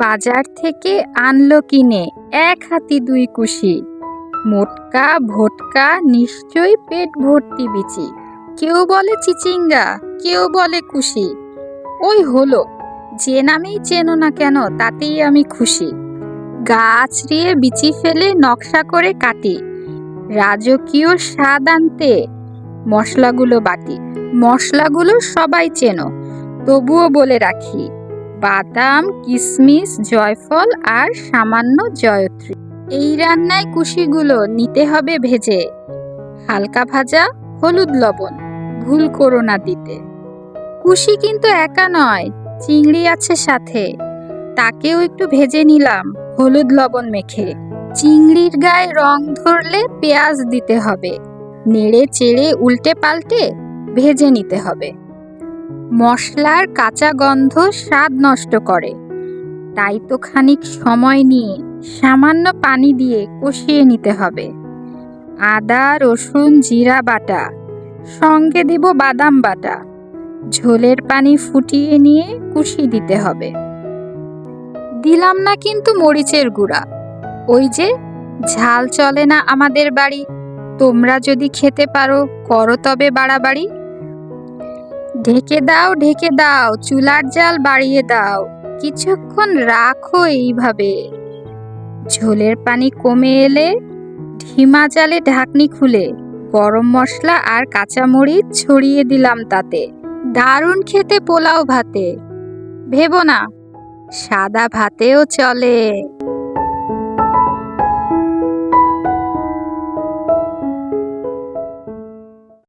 বাজার থেকে আনলো কিনে, এক হাতি দুই কুশি। মোটকা, ভোটকা, নিশ্চয়ই পেট ভর্তি বিচি। কেউ বলে চিচিঙ্গা, কেউ বলে কুশি। ওই হলো, যে নামেই চেনো না কেন, তাতেই আমি খুশি। গাছ রিয়ে বিচি ফেলে নকশা করে কাটি, রাজকীয় স্বাদ আনতে মশলাগুলো বাটি। মশলাগুলো সবাই চেনো, তবুও বলে রাখি বাদাম কিশমিশ জয়ফল আর সামান্য জয়ত্রী। এই রান্নায় কুশিগুলো নিতে হবে ভেজে। হালকা ভাজা হলুদ লবণ। ভুল করো না দিতে। কুশি কিন্তু একা নয়, চিংড়ি আছে সাথে। তাকেও একটু ভেজে নিলাম হলুদ লবণ মেখে। চিংড়ির গায়ে রং ধরলে পেঁয়াজ দিতে হবে। নেড়ে চেড়ে উল্টে পাল্টে ভেজে নিতে হবে। মশলার কাঁচা গন্ধ স্বাদ নষ্ট করে। তাই তো খানিক সময় নিয়ে সামান্য পানি দিয়ে কষিয়ে নিতে হবে। আদা, রসুন, জিরা বাটা, সঙ্গে দিব বাদাম বাটা। ঝোলের পানি ফুটিয়ে নিয়ে কুশি দিতে হবে। দিলাম না কিন্তু মরিচের গুঁড়া। ওই যে, ঝাল চলে না আমাদের বাড়ি। তোমরা যদি খেতে পারো, করো তবে বাড়াবাড়ি। ঢেকে দাও ঢেকে দাও, চুলার জাল বাড়িয়ে দাও। কিছুক্ষণ রাখো এইভাবে। ঝোলের পানি কমে এলে ঢিমা জালে ঢাকনি খুলে গরম মশলা আর কাঁচামরিচ ছড়িয়ে দিলাম তাতে। দারুণ খেতে পোলাও ভাতে। ভেবো না, সাদা ভাতেও চলে।